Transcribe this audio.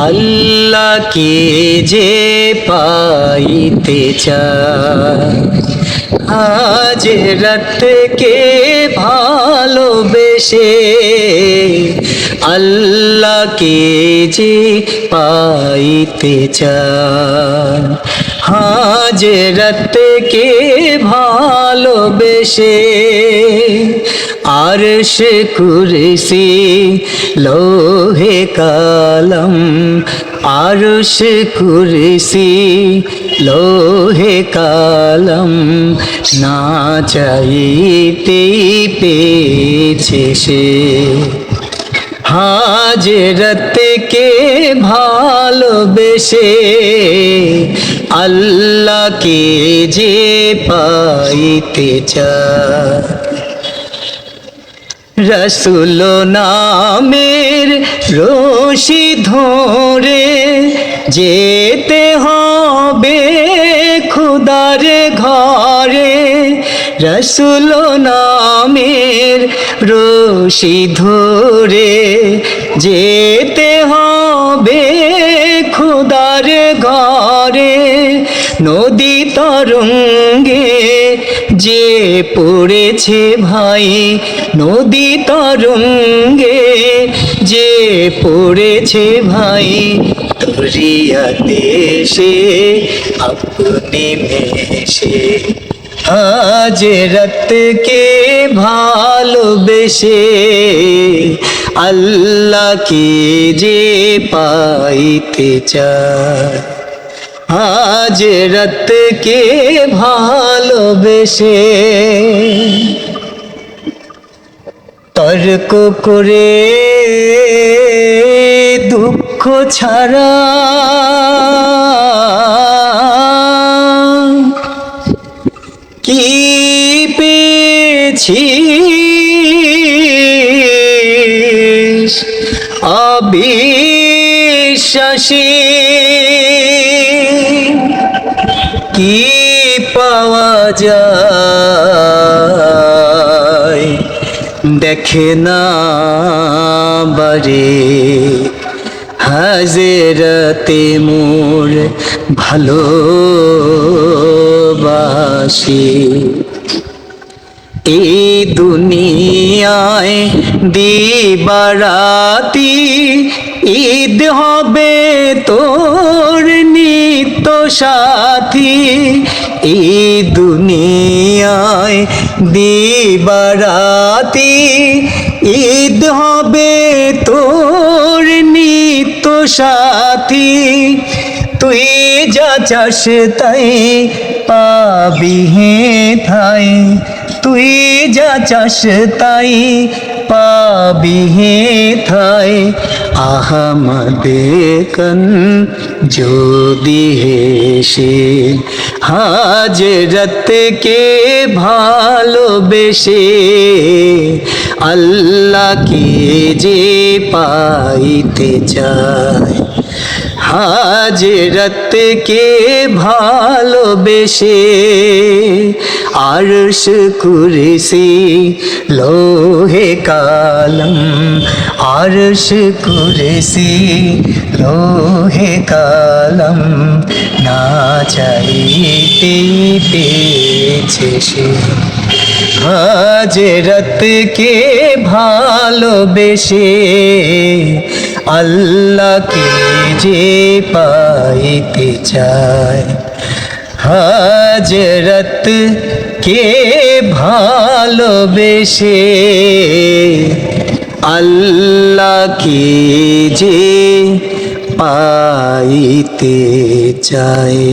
আল্লাহকে যে পাইতে চায় আজ রাতকে ভালোবেসে আল্লাহকে যে পাইতে চায় আজ রাতকে ভালোবেসে আর সে কুরসি, লোহে কালম। আর সে কুরসি, লোহে কালম। না চাইতেই পেয়েছে সে। হাজরতকে ভালোবেসে আল্লাহকে যে পাইতে চায়। রসুল নামের রশি ধরে যেতে হবে খুদার ঘরে। রসুল নামের রশি ধরে যেতে হবে খুদার ঘরে। নদী তরঙ্গে যে পড়েছে ভাই নদী তরঙ্গে, যে পড়েছে ভাই দরিয়াতে সে আপনি মেশে আজ রতকে ভালোবেসে আল্লাহকে যে পাইতে চায়। আজ রতকে ভালোবেসে? তর্ক করে দুঃখ ছাড়া কি পেয়েছিস? অবিশ্বাসী কি পাওয়া যায়? দেখে না বারে হাজরতে মোর ভালোবাসি। এই দুনিয়ায় দিবারাতি ঈদ হবে তোর নিত্য সাথী, এই দুনিয়ায় দিবারাতি, ঈদ হবে তোর নিত্য সাথী। তুই যা চাস তাই পাবি হে থাই। তুই যা চাস তাই পাবি হে থাই। আহমদে কন যদি হেসে হাজরতকে ভালোবেসে আল্লাহকে যে পাইতে চায়। হাজরতকে ভালোবেসে? আরশ কুরসি, লোহে কালম। আরশ কুরসি, লোহে কালম। না চাইতে পেয়েছে সে। হাজরতকে ভালোবেসে? আল্লাহকে যে পাইতে চায়। হাজরত কে ভালোবেসে আল্লাহকে যে পাইতে চায়।